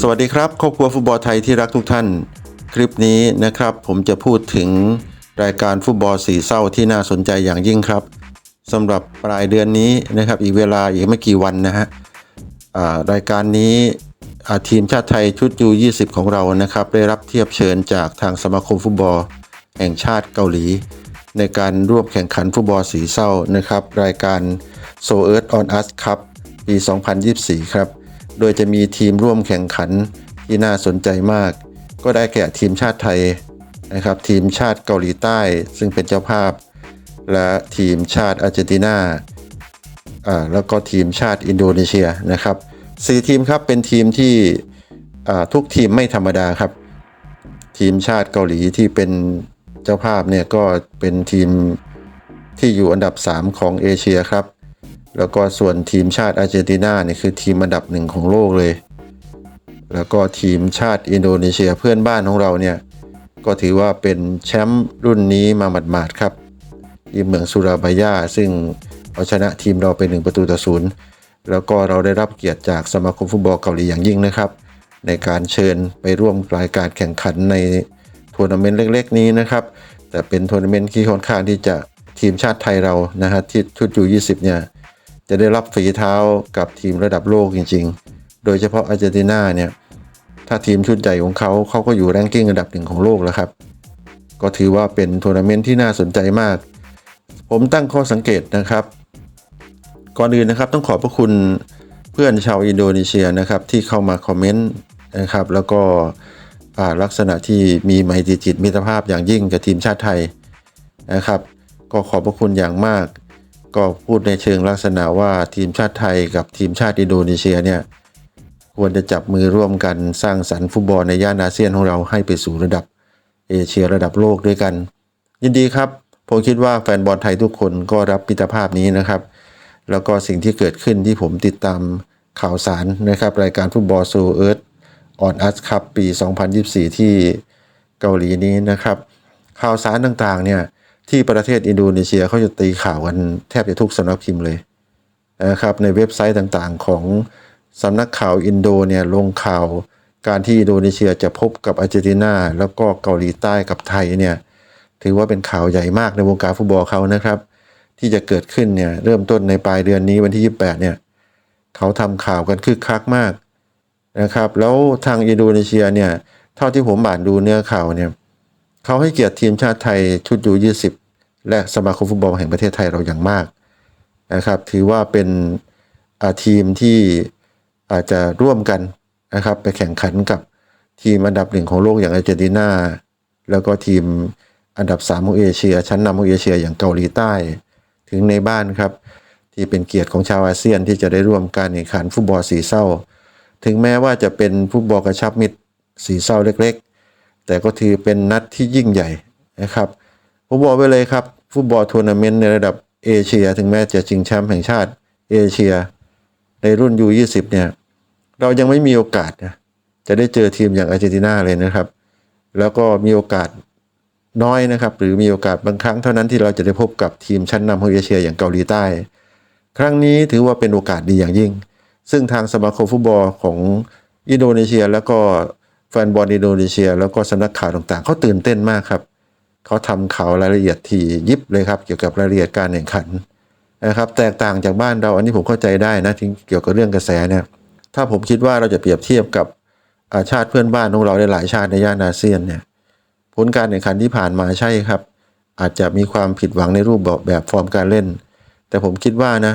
สวัสดีครับ ครอบครัวฟุตบอลไทยที่รักทุกท่าน คลิปนี้นะครับ ผมจะพูดถึงรายการฟุตบอลสีเศร้าที่น่าสนใจอย่างยิ่งครับสำหรับปลายเดือนนี้นะครับ อีกเวลาอีกไม่กี่วันนะฮะรายการนี้ทีมชาติไทยชุดยู20 ของเรานะครับ ได้รับเทียบเชิญจากทางสมาคมฟุตบอล แห่งชาติเกาหลี ในการร่วมแข่งขันฟุตบอลสีเศร้านะครับ รายการ So Earth on Us ครับปี 2024 ครับ โดยจะมีทีมร่วมแข่งขันที่น่าสนใจมาก ก็ได้แก่ทีมชาติไทยนะครับ ทีมชาติเกาหลีใต้ ซึ่งเป็นเจ้าภาพ และทีมชาติอาร์เจนตินาอ่าแล้วก็ทีมชาติอินโดนีเซียนะครับสี่ทีมครับเป็นทีมที่อ่าทุกทีมไม่ธรรมดาครับ ทีมชาติเกาหลีที่เป็นเจ้าภาพเนี่ยก็เป็นทีมที่อยู่อันดับ 3 ของเอเชียครับ แล้วก็ส่วนทีมชาติอาร์เจนตินาเนี่ยคือทีมอันดับหนึ่งของโลกเลย แล้วก็ทีมชาติอินโดนีเซียเพื่อนบ้านของเราเนี่ยก็ถือว่าเป็นแชมป์รุ่นนี้มาหมาดๆครับที่เมืองสุราบายาซึ่งเอาชนะทีมเราไปหนึ่งประตูต่อศูนย์แล้วก็เราได้รับเกียรติจากสมาคมฟุตบอลเกาหลีอย่างยิ่งนะครับ ในการเชิญไปร่วมรายการแข่งขันในทัวร์นาเมนต์เล็ก ๆ นี้นะครับ แต่เป็นทัวร์นาเมนต์ที่ค่อนข้างที่จะทีมชาติไทยเรานะฮะที่ชุดยู20 เนี่ย จะได้รับฝีเท้ากับทีมระดับโลกจริง ๆ โดยเฉพาะอาร์เจนตินาเนี่ยถ้าทีมชุดใหญ่ของเขาเขาก็อยู่แรงกิ้งอันดับหนึ่งของโลกแล้วครับ ก็ถือว่าเป็นทัวร์นาเมนต์ที่น่าสนใจมาก ผมตั้งข้อสังเกตนะครับ ก่อนอื่นนะครับต้องขอบพระคุณเพื่อนชาวอินโดนีเซียนะครับที่เข้ามาคอมเมนต์นะครับแล้วก็ลักษณะที่มีไมตรีจิตมิตรภาพอย่างยิ่งกับทีมชาติไทยนะครับ ก็ขอบพระคุณอย่างมาก ก็พูดในเชิงลักษณะว่าทีมชาติไทยกับทีมชาติอินโดนีเซียเนี่ยควรจะจับมือร่วมกันสร้างสรรค์ฟุตบอลในย่านอาเซียนของเราให้ไปสู่ระดับเอเชียระดับโลกด้วยกัน ยินดีครับ ผมคิดว่าแฟนบอลไทยทุกคนก็รับมิตรภาพนี้นะครับ แล้วก็สิ่งที่เกิดขึ้นที่ผมติดตามข่าวสารนะครับ รายการฟุตบอลโซเอิร์ธออนอัสครับปี 2024 ที่เกาหลีนี้นะครับ ข่าวสารต่างๆเนี่ย ที่ประเทศอินโดนีเซียเขาจะตีข่าวกันแทบจะทุกสำนักพิมพ์เลยนะครับในเว็บไซต์ต่างๆ ของสำนักข่าวอินโดเนี่ยลงข่าวการที่อินโดนีเซียจะพบกับอาร์เจนตินาแล้วก็เกาหลีใต้กับไทยเนี่ยถือว่าเป็นข่าวใหญ่มากในวงการฟุตบอลเขานะครับ ที่จะเกิดขึ้นเนี่ยเริ่มต้นในปลายเดือนนี้วันที่ 28เนี่ยเขาทำข่าวกันคึกคักมากนะครับ แล้วทางอินโดนีเซียเนี่ยเท่าที่ผมอ่านดูเนื้อข่าวเนี่ยเขาให้เกียรติทีมชาติไทยชุดยู20 และสมาคมฟุตบอลแห่งประเทศไทยเราอย่างมากนะครับ ถือว่าเป็นทีมที่อาจจะร่วมกันนะครับ ไปแข่งขันกับทีมอันดับหนึ่งของโลกอย่างอาร์เจนตินาแล้วก็ทีมอันดับ3ของเอเชีย ชั้นนำของเอเชียอย่างเกาหลีใต้ ถึงในบ้านครับ ที่เป็นเกียรติของชาวอาเซียนที่จะได้ร่วมการแข่งขันฟุตบอลสีเศร้า ถึงแม้ว่าจะเป็นฟุตบอลกระชับมิตรสีเศร้าเล็ก ๆ แต่ก็ถือเป็นนัดที่ยิ่งใหญ่นะครับ ผมบอกไว้เลยครับ ฟุตบอลทัวร์นาเมนต์ในระดับเอเชีย ถึงแม้จะชิงแชมป์แห่งชาติเอเชีย ในรุ่น U20 เนี่ย เรายังไม่มีโอกาสนะจะได้เจอทีมอย่างอาร์เจนตินาเลยนะครับ แล้วก็มีโอกาสน้อยนะครับ หรือมีโอกาสบางครั้งเท่านั้นที่เราจะได้พบกับทีมชั้นนำของเอเชียอย่างเกาหลีใต้ ครั้งนี้ถือว่าเป็นโอกาสดีอย่างยิ่ง ซึ่งทางสมาคมฟุตบอลของอินโดนีเซีย แล้วก็แฟนบอลอินโดนีเซีย แล้วก็สำนักข่าวต่างๆเขาตื่นเต้นมากครับ เขาทำข่าวรายละเอียดที่ยิบเลยครับ เกี่ยวกับรายละเอียดการแข่งขันนะครับ แตกต่างจากบ้านเราอันนี้ผมเข้าใจได้นะที่เกี่ยวกับเรื่องกระแสเนี่ยถ้าผมคิดว่าเราจะเปรียบเทียบกับอาชาติเพื่อนบ้านของเราในหลายชาติในย่านอาเซียนเนี่ยผลการแข่งขันที่ผ่านมาใช่ครับ อาจจะมีความผิดหวังในรูปแบบฟอร์มการเล่น แต่ผมคิดว่านะ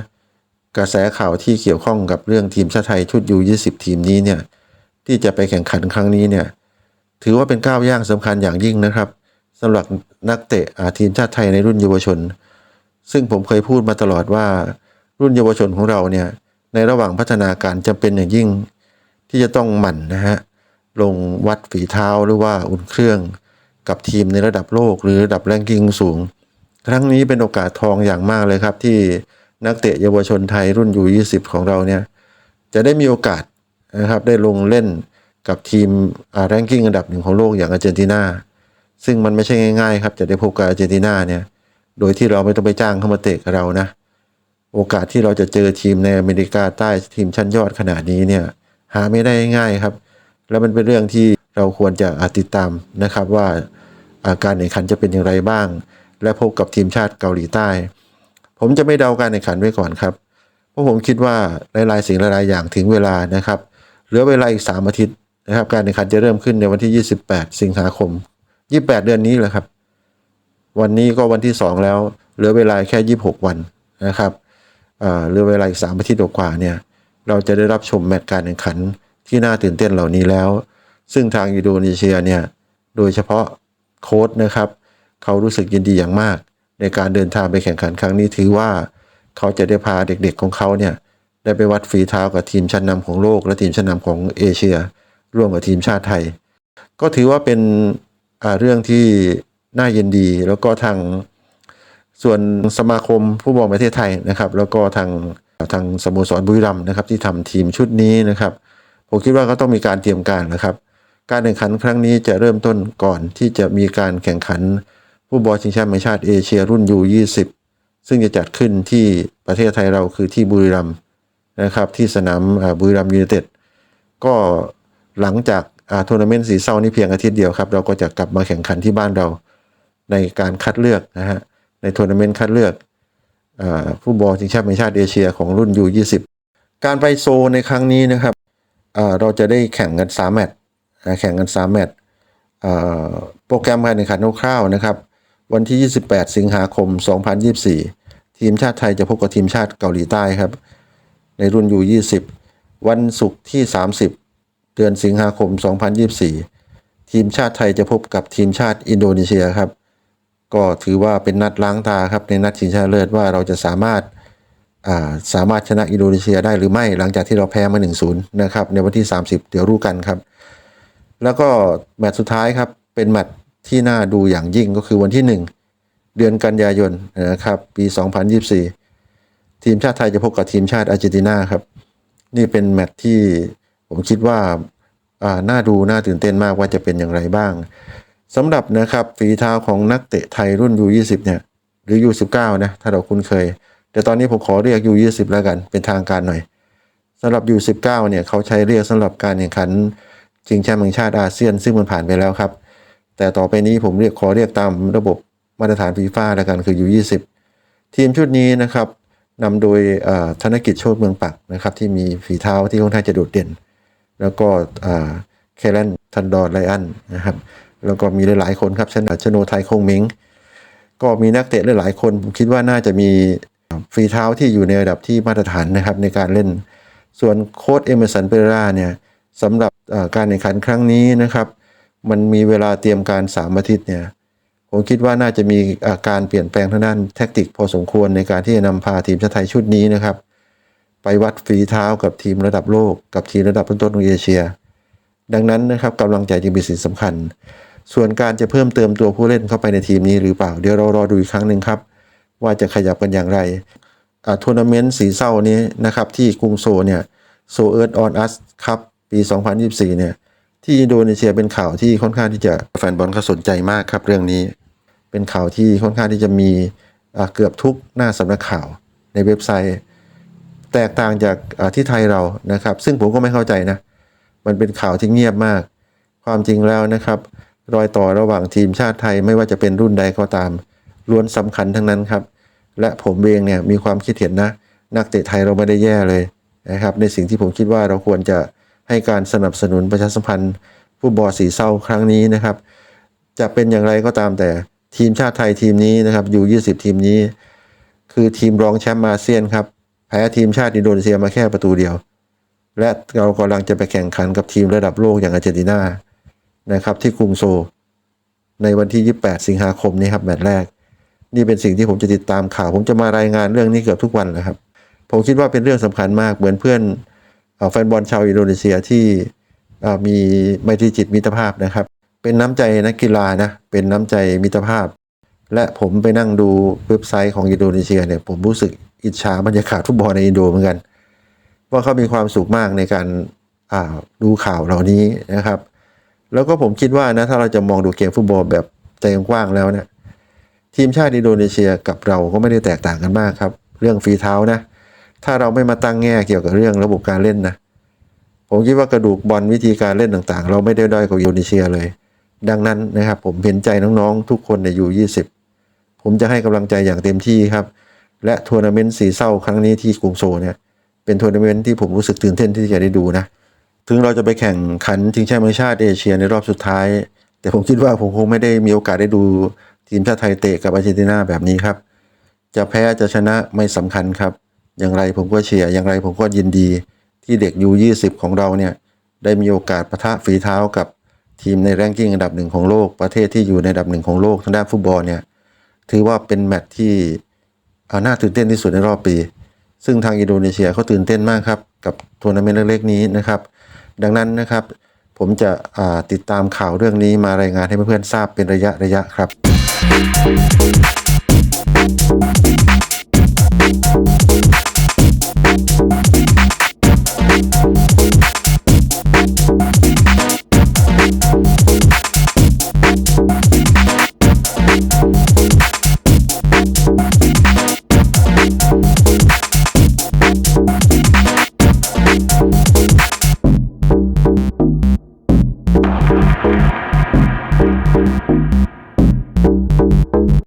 กระแสข่าวที่เกี่ยวข้องกับเรื่องทีมชาติไทยชุดยู20 ทีมนี้เนี่ยที่จะไปแข่งขันครั้งนี้เนี่ยถือว่าเป็นก้าวย่างสำคัญอย่างยิ่งนะครับ สำหรับนักเตะอาทีมชาติไทยในรุ่นเยาวชน ซึ่งผมเคยพูดมาตลอดว่า รุ่นเยาวชนของเราเนี่ยในระหว่างพัฒนาการจำเป็นอย่างยิ่ง ที่จะต้องหมั่นนะฮะลงวัดฝีเท้าหรือว่าอุ่นเครื่องกับทีมในระดับโลกหรือระดับแรงกิ้งสูง ครั้งนี้เป็นโอกาสทองอย่างมากเลยครับที่นักเตะเยาวชนไทยรุ่นยู20 ของเราเนี่ยจะได้มีโอกาสนะครับได้ลงเล่นกับทีมแรงกิ้งอันดับหนึ่งของโลกอย่างอาร์เจนตินา ซึ่งมันไม่ใช่ง่ายๆครับจะได้พบกับอาร์เจนตินาเนี่ยโดยที่เราไม่ต้องไปจ้างเข้ามาเตะกับเรานะโอกาสที่เราจะเจอทีมในอเมริกาใต้ทีมชั้นยอดขนาดนี้เนี่ยหาไม่ได้ง่ายครับ แล้วมันเป็นเรื่องที่เราควรจะติดตามนะครับว่าอาการแข่งขันจะเป็นอย่างไรบ้าง และพบกับทีมชาติเกาหลีใต้ ผมจะไม่เดาการแข่งขันไว้ก่อนครับ เพราะผมคิดว่าหลายๆสิ่งหลายๆอย่างถึงเวลานะครับ เหลือเวลาอีก 3 อาทิตย์นะครับ การแข่งขันจะเริ่มขึ้นในวันที่ 28 สิงหาคม 28เดือนนี้แหละครับ วันนี้ก็วันที่2แล้ว เหลือเวลาแค่26วันนะครับเหลือเวลาอีก3อาทิตย์กว่าเนี่ย เราจะได้รับชมแมตช์การแข่งขันที่น่าตื่นเต้นเหล่านี้แล้ว ซึ่งทางอินโดนีเซียเนี่ย โดยเฉพาะโค้ชนะครับ เขารู้สึกยินดีอย่างมาก ในการเดินทางไปแข่งขันครั้งนี้ถือว่าเขาจะได้พาเด็กๆของเขาเนี่ยได้ไปวัดฝีเท้ากับทีมชั้นนำของโลก และทีมชั้นนำของเอเชีย ร่วมกับทีมชาติไทย ก็ถือว่าเป็น เรื่องที่น่ายินดี แล้วก็ทางส่วนสมาคมผู้บอลประเทศไทยนะครับ แล้วก็ทางทางสโมสรบุรีรัมย์นะครับที่ทำทีมชุดนี้นะครับ ผมคิดว่าก็ต้องมีการเตรียมการนะครับ การแข่งขันครั้งนี้จะเริ่มต้นก่อนที่จะมีการแข่งขันผู้บอลชิงแชมป์แห่งชาติเอเชียรุ่นยู20ซึ่งจะจัดขึ้นที่ประเทศไทยเราคือที่บุรีรัมย์นะครับ ที่สนามบุรีรัมย์ยูไนเต็ดก็หลังจาก ทัวร์นาเมนต์สีเศร้านี่เพียงอาทิตย์เดียวครับ เราก็จะกลับมาแข่งขันที่บ้านเรา ในการคัดเลือกนะฮะในทัวร์นาเมนต์คัดเลือกผู้บอลชิงแชมป์ชาติเอเชียของรุ่นยู20การไปโซในครั้งนี้นะครับเราจะได้แข่งกัน3แมตช์แข่งกัน3แมตช์โปรแกรมการแข่งขันคร่าวๆนะครับ วันที่ 28 สิงหาคม 2024 ทีมชาติไทยจะพบกับทีมชาติเกาหลีใต้ครับ ในรุ่นยู20วันศุกร์ที่ 30 เดือนสิงหาคม 2024 ทีมชาติไทยจะพบกับทีมชาติอินโดนีเซียครับ ก็ถือว่าเป็นนัดล้างตาครับในนัดชิงชนะเลิศว่าเราจะสามารถาสามารถชนะอินโดนีเซียได้หรือไม่หลังจากที่เราแพ้มา 1-0 นะครับ ในวันที่ 30 เดี๋ยวรู้กันครับ แล้วก็แมตช์สุดท้ายครับ เป็นแมตช์ที่น่าดูอย่างยิ่งก็คือวันที่ 1 เดือนกันยายนนะครับปี 2024 ทีมชาติไทยจะพบกับทีมชาติอาร์เจนตินาครับ นี่เป็นแมตช์ที่ ผมคิดว่าอ่าน่าดูน่าตื่นเต้นมากว่าจะเป็นอย่างไรบ้างสำหรับนะครับฝีเท้าของนักเตะไทยรุ่น U20 เนี่ยหรือ U19 นะถ้าเราคุ้นเคย แต่ตอนนี้ผมขอเรียก U20 แล้วกันเป็นทางการหน่อยสำหรับ U19 เนี่ยเขาใช้เรียกสำหรับการแข่งขันชิงแชมป์แห่งชาติอาเซียน ซึ่งมันผ่านไปแล้วครับ แต่ต่อไปนี้ผมเรียกขอเรียกตามระบบมาตรฐานฟีฟ่าแล้วกันคือ U20 ทีมชุดนี้นะครับนำโดยธนกิจโชติเมืองปักนะครับที่มีฝีเท้าที่ค่อนข้างจะโดดเด่น แล้วก็เคเลนทันดอร์ไลอันนะครับแล้วก็มีหลายๆคนครับชนะชโนไทยคงมิง ก็มีนักเตะหลายๆคนผมคิดว่าน่าจะมีฝีเท้าที่อยู่ในระดับที่มาตรฐานนะครับในการเล่น ส่วนโค้ชเอเมอร์สันเปรราเนี่ยสำหรับการแข่งขันครั้งนี้นะครับ มันมีเวลาเตรียมการ 3 อาทิตย์เนี่ยผมคิดว่าน่าจะมีอาการเปลี่ยนแปลงทางด้านแทคติกพอสมควรในการที่จะนำพาทีมชาติไทยชุดนี้นะครับ ไปวัดฝีเท้ากับทีมระดับโลก กับทีมระดับต้นๆของเอเชีย ดังนั้นนะครับกำลังใจจึงเป็นสิ่งสำคัญ ส่วนการจะเพิ่มเติมตัวผู้เล่นเข้าไปในทีมนี้หรือเปล่า เดี๋ยวเรารอดูอีกครั้งหนึ่งครับ ว่าจะขยับกันอย่างไรอ่าทัวร์นาเมนต์สีเศร้านี้นะครับที่กรุงโซเนี่ยโซเอิร์ดออนอัสครับปี 2024 เนี่ยที่อินโดนีเซียเป็นข่าวที่ค่อนข้างที่จะแฟนบอลเขาสนใจมากครับเรื่องนี้ เป็นข่าวที่ค่อนข้างที่จะมีเกือบทุกหน้าสำนักข่าวในเว็บไซต์ แตกต่างจากที่ไทยเรานะครับ ซึ่งผมก็ไม่เข้าใจนะ มันเป็นข่าวที่เงียบมาก ความจริงแล้วนะครับ รอยต่อระหว่างทีมชาติไทยไม่ว่าจะเป็นรุ่นใดก็ตาม ล้วนสำคัญทั้งนั้นครับ และผมเองเนี่ยมีความคิดเห็นนะ นักเตะไทยเราไม่ได้แย่เลยนะครับ ในสิ่งที่ผมคิดว่าเราควรจะให้การสนับสนุนประชาสัมพันธ์ฟุตบอลสีเศร้าครั้งนี้นะครับ จะเป็นอย่างไรก็ตามแต่ทีมชาติไทยทีมนี้นะครับอยู่ 20 ทีมนี้ คือทีมรองแชมป์อาเซียนครับ แพ้ทีมชาติอินโดนีเซียมาแค่ประตูเดียว และเรากำลังจะไปแข่งขันกับทีมระดับโลกอย่างอาร์เจนตินานะครับที่กรุงโซลในวันที่ 28 สิงหาคมนี้ครับแมตช์แรก นี่เป็นสิ่งที่ผมจะติดตามข่าว ผมจะมารายงานเรื่องนี้เกือบทุกวันนะครับ ผมคิดว่าเป็นเรื่องสำคัญมากเหมือนเพื่อนอแฟนบอลชาวอินโดนีเซียที่มีไมตรีจิตมิตรภาพนะครับ เป็นน้ำใจนักกีฬานะเป็นน้ำใจมิตรภาพ และผมไปนั่งดูเว็บไซต์ของอินโดนีเซียเนี่ยผมรู้สึก อิจฉาบรรยากาศฟุตบอลในอินโดเหมือนกัน ว่าเขามีความสุขมากในการดูข่าวเหล่านี้นะครับ แล้วก็ผมคิดว่านะถ้าเราจะมองดูเกมฟุตบอลแบบใจกว้างแล้วเนี่ยทีมชาติอินโดนีเซียกับเราก็ไม่ได้แตกต่างกันมากครับ เรื่องฝีเท้านะ ถ้าเราไม่มาตั้งแง่เกี่ยวกับเรื่องระบบการเล่นนะ ผมคิดว่ากระดูกบอลวิธีการเล่นต่างๆ เราไม่ได้ด้อยกว่าอินโดนีเซียเลย ดังนั้นนะครับ ผมเห็นใจน้องๆ ทุกคนในยู20 ผมจะให้กำลังใจอย่างเต็มที่ครับ และทัวร์นาเมนต์สีเศร้าครั้งนี้ที่กรุงโซลเนี่ยเป็นทัวร์นาเมนต์ที่ผมรู้สึกตื่นเต้นที่จะได้ดูนะถึงเราจะไปแข่งขันชิงแชมป์ชาติเอเชียในรอบสุดท้าย แต่ผมคิดว่าผมคงไม่ได้มีโอกาสได้ดูทีมชาติไทยเตะกับอาร์เจนตินาแบบนี้ครับ จะแพ้จะชนะไม่สำคัญครับ อย่างไรผมก็เชียร์อย่างไรผมก็ยินดี ที่เด็กยู20 ของเราเนี่ยได้มีโอกาสปะทะฝีเท้ากับทีมในแรงกิ้งอันดับหนึ่งของโลกประเทศที่อยู่ในอันดับหนึ่งของโลกทางด้านฟุตบอลเนี่ยถือว่าเป็นแมตช์ที่ น่าตื่นเต้นที่สุดในรอบปี ซึ่งทางอินโดนีเซียเขาตื่นเต้นมากครับ กับทัวร์นาเมนต์เล็กๆนี้นะครับ ดังนั้นนะครับ ผมจะติดตามข่าวเรื่องนี้มารายงานให้เพื่อนๆทราบเป็นระยะระยะๆครับ